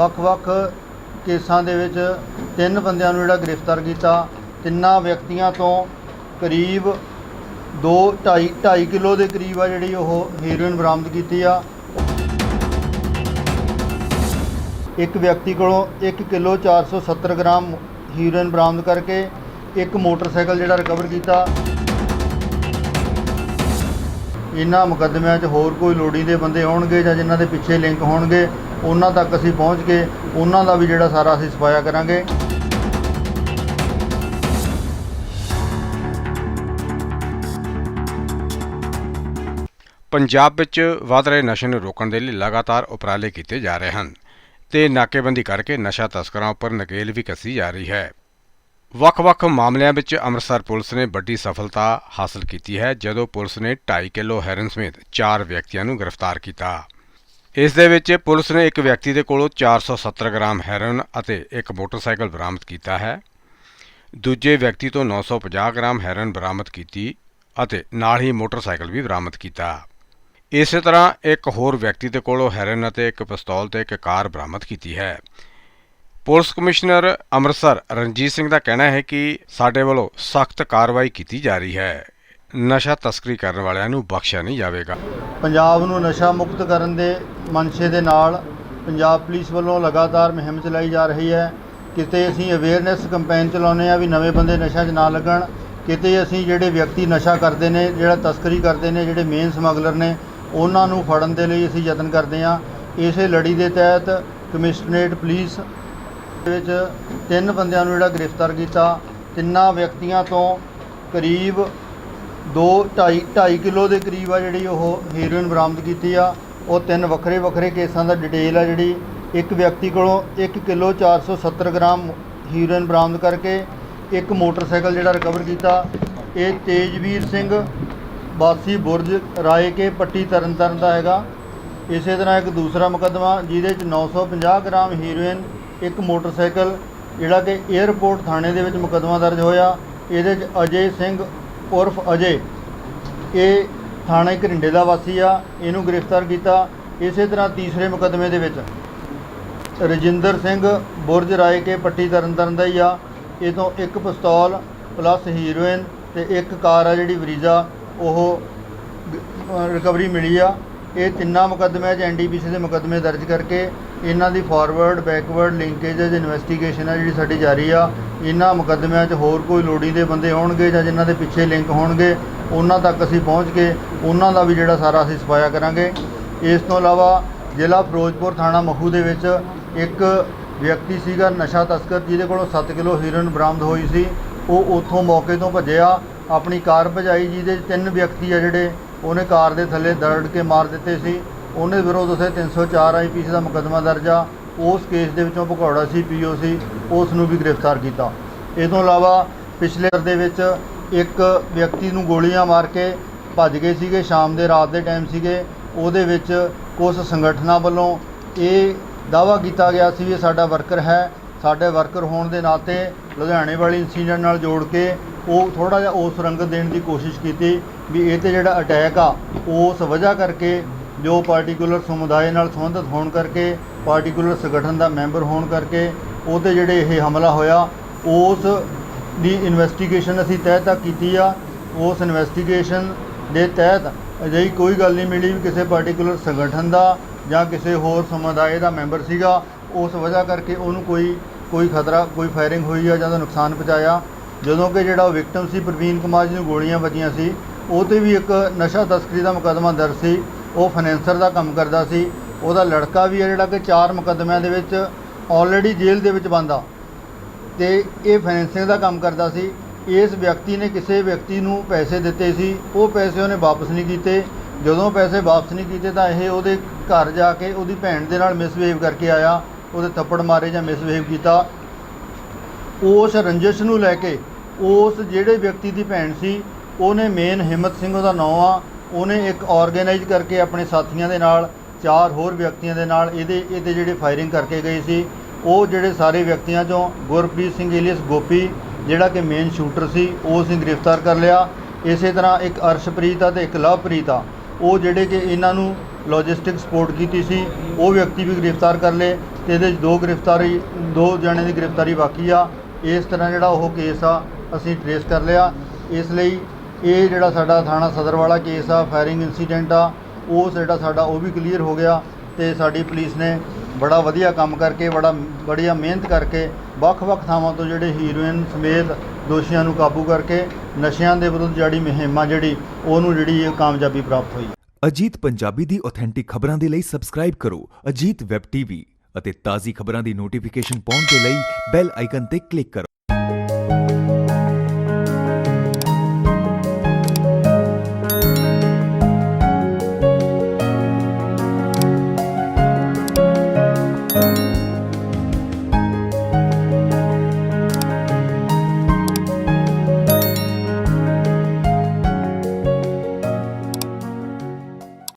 ਵੱਖ-ਵੱਖ ਕੇਸਾਂ ਦੇ ਵਿੱਚ ਤਿੰਨ ਬੰਦਿਆਂ ਨੂੰ ਜਿਹੜਾ ਗ੍ਰਿਫਤਾਰ ਕੀਤਾ, ਤਿੰਨਾਂ ਵਿਅਕਤੀਆਂ ਤੋਂ ਕਰੀਬ 2 2.5 2.5 ਕਿਲੋ ਦੇ ਕਰੀਬ ਆ ਜਿਹੜੀ ਉਹ ਹੀਰੋਇਨ ਬਰਾਮਦ ਕੀਤੀ ਆ। ਇੱਕ ਵਿਅਕਤੀ ਕੋਲੋਂ 1 ਕਿਲੋ 470 ਗ੍ਰਾਮ ਹੀਰੋਇਨ ਬਰਾਮਦ ਕਰਕੇ ਇੱਕ ਮੋਟਰਸਾਈਕਲ ਜਿਹੜਾ ਰਿਕਵਰ ਕੀਤਾ। ਇਹਨਾਂ ਮੁਕੱਦਮਿਆਂ 'ਚ ਹੋਰ ਕੋਈ ਲੋੜੀਂਦੇ ਬੰਦੇ ਹੋਣਗੇ ਜਾਂ ਜਿਨ੍ਹਾਂ ਦੇ ਪਿੱਛੇ ਲਿੰਕ ਹੋਣਗੇ ਉਹਨਾਂ ਤੱਕ ਅਸੀਂ ਪਹੁੰਚ ਕੇ ਉਹਨਾਂ ਦਾ ਵੀ ਜਿਹੜਾ ਸਾਰਾ ਅਸੀਂ ਸਫਾਇਆ ਕਰਾਂਗੇ। ਪੰਜਾਬ ਵਿੱਚ ਵਧ ਰਹੇ ਨਸ਼ੇ ਨੂੰ ਰੋਕਣ ਦੇ ਲਈ ਲਗਾਤਾਰ ਉਪਰਾਲੇ ਕੀਤੇ ਜਾ ਰਹੇ ਹਨ ਤੇ ਨਾਕੇਬੰਦੀ ਕਰਕੇ ਨਸ਼ਾ ਤਸਕਰਾਂ ਉੱਪਰ ਨਕੇਲ ਵੀ ਕੱਸੀ ਜਾ ਰਹੀ ਹੈ। ਵੱਖ-ਵੱਖ ਮਾਮਲਿਆਂ ਵਿੱਚ ਅੰਮ੍ਰਿਤਸਰ ਪੁਲਿਸ ਨੇ ਵੱਡੀ ਸਫਲਤਾ ਹਾਸਲ ਕੀਤੀ ਹੈ, ਜਦੋਂ ਪੁਲਿਸ ਨੇ 2.5 ਕਿਲੋ ਹੈਰਨ ਸਮੇਤ 4 ਵਿਅਕਤੀਆਂ ਨੂੰ ਗ੍ਰਿਫਤਾਰ ਕੀਤਾ। ਇਸ ਦੇ ਵਿੱਚ ਪੁਲਿਸ ਨੇ ਇੱਕ ਵਿਅਕਤੀ ਦੇ ਕੋਲੋਂ 470 ਗ੍ਰਾਮ ਹੈਰੋਇਨ ਅਤੇ ਇੱਕ ਮੋਟਰਸਾਈਕਲ ਬਰਾਮਦ ਕੀਤਾ ਹੈ। ਦੂਜੇ ਵਿਅਕਤੀ ਤੋਂ 950 ਗ੍ਰਾਮ ਹੈਰੋਇਨ ਬਰਾਮਦ ਕੀਤੀ ਅਤੇ ਨਾਲ ਹੀ ਮੋਟਰਸਾਈਕਲ ਵੀ ਬਰਾਮਦ ਕੀਤਾ। ਇਸੇ ਤਰ੍ਹਾਂ ਇੱਕ ਹੋਰ ਵਿਅਕਤੀ ਦੇ ਕੋਲੋਂ ਹੈਰਨ ਅਤੇ ਇੱਕ ਪਿਸਤੌਲ ਤੇ ਇੱਕ ਕਾਰ ਬਰਾਮਦ ਕੀਤੀ ਹੈ। ਪੁਲਿਸ ਕਮਿਸ਼ਨਰ ਅੰਮ੍ਰਿਤਸਰ ਰਣਜੀਤ ਸਿੰਘ ਦਾ ਕਹਿਣਾ ਹੈ ਕਿ ਸਾਡੇ ਵੱਲੋਂ ਸਖਤ ਕਾਰਵਾਈ ਕੀਤੀ ਜਾ ਰਹੀ ਹੈ। ਨਸ਼ਾ ਤਸਕਰੀ ਕਰਨ ਵਾਲਿਆਂ ਨੂੰ ਬਖਸ਼ਿਆ ਨਹੀਂ ਜਾਵੇਗਾ। ਪੰਜਾਬ ਨੂੰ ਨਸ਼ਾ ਮੁਕਤ ਕਰਨ ਦੇ ਮਨਸ਼ੇ ਦੇ ਨਾਲ ਪੰਜਾਬ ਪੁਲਿਸ ਵੱਲੋਂ ਲਗਾਤਾਰ ਮੁਹਿੰਮ ਚਲਾਈ ਜਾ ਰਹੀ ਹੈ। ਕਿਤੇ ਅਸੀਂ ਅਵੇਅਰਨੈਸ ਕੈਂਪੇਨ ਚਲਾਉਂਦੇ ਆ ਵੀ ਨਵੇਂ ਬੰਦੇ ਨਸ਼ਾ 'ਚ ਨਾ ਲੱਗਣ, ਕਿਤੇ ਅਸੀਂ ਜਿਹੜੇ ਵਿਅਕਤੀ ਨਸ਼ਾ ਕਰਦੇ ਨੇ, ਜਿਹੜਾ ਤਸਕਰੀ ਕਰਦੇ ਨੇ, ਜਿਹੜੇ ਮੇਨ ਸਮਗਲਰ ਨੇ, ਉਹਨਾਂ ਨੂੰ ਫੜਨ ਦੇ ਲਈ ਅਸੀਂ ਯਤਨ ਕਰਦੇ ਆ ਇਸੇ ਲੜੀ ਦੇ ਤਹਿਤ ਕਮਿਸ਼ਨਰੇਟ ਪੁਲਿਸ ਦੇ ਵਿੱਚ ਤਿੰਨ ਬੰਦਿਆਂ ਨੂੰ ਜਿਹੜਾ ਗ੍ਰਿਫਤਾਰ ਕੀਤਾ। ਤਿੰਨਾਂ ਵਿਅਕਤੀਆਂ ਤੋਂ ਕਰੀਬ 2 2.5 2.5 ਕਿਲੋ ਦੇ ਕਰੀਬ ਆ ਜਿਹੜੀ ਉਹ ਹੀਰੋਇਨ ਬਰਾਮਦ ਕੀਤੀ ਆ। ਉਹ ਤਿੰਨ ਵੱਖਰੇ ਵੱਖਰੇ ਕੇਸਾਂ ਦਾ ਡਿਟੇਲ ਆ ਜਿਹੜੀ ਇੱਕ ਵਿਅਕਤੀ ਕੋਲੋਂ 1 ਕਿਲੋ 470 ਗ੍ਰਾਮ ਹੀਰੋਇਨ ਬਰਾਮਦ ਕਰਕੇ ਇੱਕ ਮੋਟਰਸਾਈਕਲ ਜਿਹੜਾ ਰਿਕਵਰ ਕੀਤਾ। ਇਹ ਤੇਜਵੀਰ ਸਿੰਘ, ਵਾਸੀ ਬੁਰਜ ਰਾਏ ਕੇ ਪੱਟੀ ਤਰਨਤਾਰਨ ਦਾ ਹੈਗਾ। ਇਸੇ ਤਰ੍ਹਾਂ ਇੱਕ ਦੂਸਰਾ ਮੁਕੱਦਮਾ ਜਿਹਦੇ ਚ 950 ਗ੍ਰਾਮ ਹੀਰੋਇਨ ਇੱਕ ਮੋਟਰਸਾਈਕਲ, ਜਿਹੜਾ ਕਿ 에ਅਰਪੋਰਟ ਥਾਣੇ ਦੇ ਵਿੱਚ ਮੁਕੱਦਮਾ ਦਰਜ ਹੋਇਆ। ਇਹਦੇ ਚ ਅਜੇ ਸਿੰਘ ਉਰਫ ਅਜੇ। ਇਹ ਥਾਣੇ ਘਰਿੰਡੇ ਦਾ ਵਾਸੀ ਆ, ਇਹਨੂੰ ਗ੍ਰਿਫਤਾਰ ਕੀਤਾ ਇਸੇ ਤਰ੍ਹਾਂ ਤੀਸਰੇ ਮੁਕੱਦਮੇ ਦੇ ਵਿੱਚ। ਰਜਿੰਦਰ ਸਿੰਘ ਬੁਰਜ ਰਾਏ ਕੇ ਪੱਟੀ ਤਰਨਤਾਰਨ ਦਾ ਹੀ ਆ। ਇਹ ਤੋਂ ਇੱਕ ਪਿਸਤੌਲ ਪਲੱਸ ਹੀਰੋਇਨ ਤੇ ਇੱਕ ਕਾਰ ਆ ਜਿਹੜੀ ਵਰੀਜ਼ਾ, ਉਹ ਰਿਕਵਰੀ ਮਿਲੀ ਆ। ਇਹ ਤਿੰਨਾਂ ਮੁਕੱਦਮਿਆਂ 'ਚ ਐਨਡੀਪੀਸੀ ਦੇ ਮੁਕੱਦਮੇ ਦਰਜ ਕਰਕੇ ਇਹਨਾਂ ਦੀ ਫਾਰਵਰਡ, ਬੈਕਵਰਡ, ਲਿੰਕੇਜ ਇਨਵੈਸਟੀਗੇਸ਼ਨ ਆ ਜਿਹੜੀ ਸਾਡੀ ਜਾਰੀ ਆ। ਇਹਨਾਂ ਮੁਕੱਦਮਿਆਂ 'ਚ ਹੋਰ ਕੋਈ ਲੋੜੀਂਦੇ ਬੰਦੇ ਹੋਣਗੇ ਜਾਂ ਜਿਨ੍ਹਾਂ ਦੇ ਪਿੱਛੇ ਲਿੰਕ ਹੋਣਗੇ, ਉਹਨਾਂ ਤੱਕ ਅਸੀਂ ਪਹੁੰਚ ਕੇ ਉਹਨਾਂ ਦਾ ਵੀ ਜਿਹੜਾ ਸਾਰਾ ਅਸੀਂ ਸਫਾਇਆ ਕਰਾਂਗੇ। ਇਸ ਤੋਂ ਇਲਾਵਾ ਜ਼ਿਲ੍ਹਾ ਫਿਰੋਜ਼ਪੁਰ ਥਾਣਾ ਮਖੂ ਦੇ ਵਿੱਚ ਇੱਕ ਵਿਅਕਤੀ ਸੀਗਾ, ਨਸ਼ਾ ਤਸਕਰ, ਜਿਹਦੇ ਕੋਲੋਂ 7 ਕਿਲੋ ਹੀਰੋਇਨ ਬਰਾਮਦ ਹੋਈ ਸੀ। ਉਹ ਉੱਥੋਂ ਮੌਕੇ ਤੋਂ ਭੱਜਿਆ, ਆਪਣੀ ਕਾਰ ਭਜਾਈ, ਜਿਹਦੇ 'ਚ ਤਿੰਨ ਵਿਅਕਤੀ ਆ ਜਿਹੜੇ ਉਹਨੇ ਕਾਰ ਦੇ ਥੱਲੇ ਦਰੜ ਕੇ ਮਾਰ ਦਿੱਤੇ ਸੀ। ਉਹਨੇ ਵਿਰੋਧ ਉਸੇ 304 ਆਈਪੀਸੀ ਦਾ ਮੁਕੱਦਮਾ ਦਰਜ ਆ। ਉਸ ਕੇਸ ਦੇ ਵਿੱਚੋਂ ਭਗੌੜਾ ਸੀ, ਪੀਓ ਸੀ, ਉਸ ਨੂੰ ਵੀ ਗ੍ਰਿਫਤਾਰ ਕੀਤਾ। ਇਹ ਤੋਂ ਇਲਾਵਾ ਪਿਛਲੇ ਹਫ਼ਤੇ ਦੇ ਵਿੱਚ ਇੱਕ ਵਿਅਕਤੀ ਨੂੰ ਗੋਲੀਆਂ ਮਾਰ ਕੇ ਭੱਜ ਗਏ ਸੀਗੇ, ਸ਼ਾਮ ਦੇ ਰਾਤ ਦੇ ਟਾਈਮ ਸੀਗੇ। ਉਹਦੇ ਵਿੱਚ ਕੁਝ ਸੰਗਠਨਾਂ ਵੱਲੋਂ ਇਹ ਦਾਵਾ ਕੀਤਾ ਗਿਆ ਸੀ ਵੀ ਇਹ ਸਾਡਾ ਵਰਕਰ ਹੈ, ਸਾਡੇ ਵਰਕਰ ਹੋਣ ਦੇ ਨਾਤੇ ਲੁਧਿਆਣੇ ਵਾਲੀ ਇਨਸੀਡੈਂਟ ਨਾਲ ਜੋੜ ਕੇ ਉਹ ਥੋੜਾ ਜਿਹਾ ਉਸ ਰੰਗਤ ਦੇਣ ਦੀ ਕੋਸ਼ਿਸ਼ ਕੀਤੀ ਵੀ ਇਹ ਤੇ ਜਿਹੜਾ ਅਟੈਕ ਆ, ਉਸ ਵਜ੍ਹਾ ਕਰਕੇ ਜੋ ਪਾਰਟਿਕੂਲਰ ਸਮੁਦਾਇ ਨਾਲ ਸੰਬੰਧਿਤ ਹੋਣ ਕਰਕੇ ਪਾਰਟਿਕੂਲਰ ਸੰਗਠਨ ਦਾ ਮੈਂਬਰ ਹੋਣ ਕਰਕੇ ਉਹਤੇ ਜਿਹੜੇ ਇਹ ਹਮਲਾ ਹੋਇਆ, ਉਸ ਦੀ ਇਨਵੈਸਟੀਗੇਸ਼ਨ ਅਸੀਂ ਤਹਿ ਤੱਕ ਕੀਤੀ ਆ। ਉਸ ਇਨਵੈਸਟੀਗੇਸ਼ਨ ਦੇ ਤਹਿਤ ਅਜਿਹੀ ਕੋਈ ਗੱਲ ਨਹੀਂ ਮਿਲੀ ਵੀ ਕਿਸੇ ਪਾਰਟਿਕੂਲਰ ਸੰਗਠਨ ਦਾ ਜਾਂ ਕਿਸੇ ਹੋਰ ਸਮੁਦਾਇ ਦਾ ਮੈਂਬਰ ਸੀਗਾ। ਉਸ ਵਜ੍ਹਾ ਕਰਕੇ ਉਹਨੂੰ ਕੋਈ ਕੋਈ ਖਤਰਾ, ਕੋਈ ਫਾਇਰਿੰਗ ਹੋਈ ਆ ਜਾਂ ਉਹਦਾ ਨੁਕਸਾਨ ਪਹੁੰਚਾਇਆ। ਜਦੋਂ ਕਿ ਜਿਹੜਾ ਉਹ ਵਿਕਟਮ ਸੀ, ਪ੍ਰਵੀਨ ਕੁਮਾਰ ਜੀ ਨੂੰ ਗੋਲੀਆਂ ਵੱਜੀਆਂ ਸੀ, ਉਹ 'ਤੇ ਵੀ ਇੱਕ ਨਸ਼ਾ ਤਸਕਰੀ ਦਾ ਮੁਕੱਦਮਾ ਦਰਜ ਸੀ। ਉਹ ਫਾਈਨੈਂਸਰ ਦਾ ਕੰਮ ਕਰਦਾ ਸੀ। ਉਹਦਾ ਲੜਕਾ ਵੀ ਹੈ ਜਿਹੜਾ ਕਿ ਚਾਰ ਮੁਕੱਦਮਿਆਂ ਦੇ ਵਿੱਚ ਆਲਰੇਡੀ ਜੇਲ੍ਹ ਦੇ ਵਿੱਚ ਬੰਦਾ ਤੇ ਇਹ ਫਾਈਨੈਂਸਿੰਗ ਦਾ ਕੰਮ ਕਰਦਾ ਸੀ। ਇਸ ਵਿਅਕਤੀ ਨੇ ਕਿਸੇ ਵਿਅਕਤੀ ਨੂੰ ਪੈਸੇ ਦਿੱਤੇ ਸੀ। ਉਹ ਪੈਸੇ ਉਹਨੇ ਵਾਪਸ ਨਹੀਂ ਕੀਤੇ। ਜਦੋਂ ਪੈਸੇ ਵਾਪਸ ਨਹੀਂ ਕੀਤੇ ਤਾਂ ਇਹ ਉਹਦੇ ਘਰ ਜਾ ਕੇ ਉਹਦੀ ਭੈਣ ਦੇ ਨਾਲ ਮਿਸਬਿਹੇਵ ਕਰਕੇ ਆਇਆ। ਉਹਦੇ ਥੱਪੜ ਮਾਰੇ ਜਾਂ ਮਿਸਬਿਹੇਵ ਕੀਤਾ। ਉਸ ਰੰਜਿਸ਼ ਨੂੰ ਲੈ ਕੇ ਉਸ ਜਿਹੜੇ ਵਿਅਕਤੀ ਦੀ ਭੈਣ ਸੀ, ਉਹਨੇ ਮੇਨ ਹਿੰਮਤ ਸਿੰਘ, ਉਹਦਾ ਨਾਂ ਆ। ਉਹਨੇ ਇੱਕ ਆਰਗੇਨਾਈਜ਼ ਕਰਕੇ ਆਪਣੇ ਸਾਥੀਆਂ ਦੇ ਨਾਲ, ਚਾਰ ਹੋਰ ਵਿਅਕਤੀਆਂ ਦੇ ਨਾਲ ਇਹਦੇ ਇਹਦੇ ਜਿਹੜੇ ਫਾਇਰਿੰਗ ਕਰਕੇ ਗਏ ਸੀ। ਉਹ ਜਿਹੜੇ ਸਾਰੇ ਵਿਅਕਤੀਆਂ ਚੋਂ ਗੁਰਪ੍ਰੀਤ ਸਿੰਘ ਏਲੀਅਸ ਗੋਪੀ, ਜਿਹੜਾ ਕਿ ਮੇਨ ਸ਼ੂਟਰ ਸੀ, ਉਹ ਅਸੀਂ ਗ੍ਰਿਫਤਾਰ ਕਰ ਲਿਆ। ਇਸੇ ਤਰ੍ਹਾਂ ਇੱਕ ਅਰਸ਼ਪ੍ਰੀਤ ਆ ਤੇ ਇੱਕ ਲਵਪ੍ਰੀਤ ਆ। ਉਹ ਜਿਹੜੇ ਕਿ ਇਹਨਾਂ ਨੂੰ ਲੌਜਿਸਟਿਕ ਸਪੋਰਟ ਕੀਤੀ ਸੀ, ਉਹ ਵਿਅਕਤੀ ਵੀ ਗ੍ਰਿਫਤਾਰ ਕਰ ਲਏ ਤੇ ਇਹਦੇ 'ਚ ਦੋ ਗ੍ਰਿਫਤਾਰੀ, ਦੋ ਜਣੇ ਦੀ ਗ੍ਰਿਫਤਾਰੀ ਬਾਕੀ ਆ। ਇਸ ਤਰ੍ਹਾਂ ਜਿਹੜਾ ਉਹ ਕੇਸ ਆ, ਅਸੀਂ ਟਰੇਸ ਕਰ ਲਿਆ। ਇਸ ਲਈ ਇਹ ਜਿਹੜਾ ਸਾਡਾ ਥਾਣਾ ਸਦਰ ਵਾਲਾ ਕੇਸ ਆ ਫਾਇਰਿੰਗ ਇਨਸੀਡੈਂਟ ਆ, ਉਹ ਜਿਹੜਾ ਸਾਡਾ ਉਹ ਵੀ ਕਲੀਅਰ ਹੋ ਗਿਆ ਤੇ ਸਾਡੀ ਪੁਲਿਸ ਨੇ ਬੜਾ ਵਧੀਆ ਕੰਮ ਕਰਕੇ, ਬੜਾ ਬੜੀਆ ਮਿਹਨਤ ਕਰਕੇ ਵੱਖ-ਵੱਖ ਥਾਵਾਂ ਤੋਂ ਜਿਹੜੇ ਹੀਰੋਇਨ ਸਮੇਤ ਦੋਸ਼ੀਆਂ ਨੂੰ ਕਾਬੂ ਕਰਕੇ ਨਸ਼ਿਆਂ ਦੇ ਵਿਰੁੱਧ ਜਿਹੜੀ ਮੁਹਿੰਮ ਆ ਜਿਹੜੀ, ਉਹਨੂੰ ਜਿਹੜੀ ਇਹ ਕਾਮਯਾਬੀ ਪ੍ਰਾਪਤ ਹੋਈ। ਅਜੀਤ ਪੰਜਾਬੀ ਦੀ ਆਥੈਂਟਿਕ ਖਬਰਾਂ ਦੇ ਲਈ ਸਬਸਕ੍ਰਾਈਬ ਕਰੋ ਅਜੀਤ ਵੈਬ ਟੀਵੀ ਅਤੇ ਤਾਜ਼ੀ ਖਬਰਾਂ ਦੀ ਨੋਟੀਫਿਕੇਸ਼ਨ ਪਾਉਣ ਦੇ ਲਈ ਬੈਲ ਆਈਕਨ ਤੇ ਕਲਿੱਕ ਕਰੋ।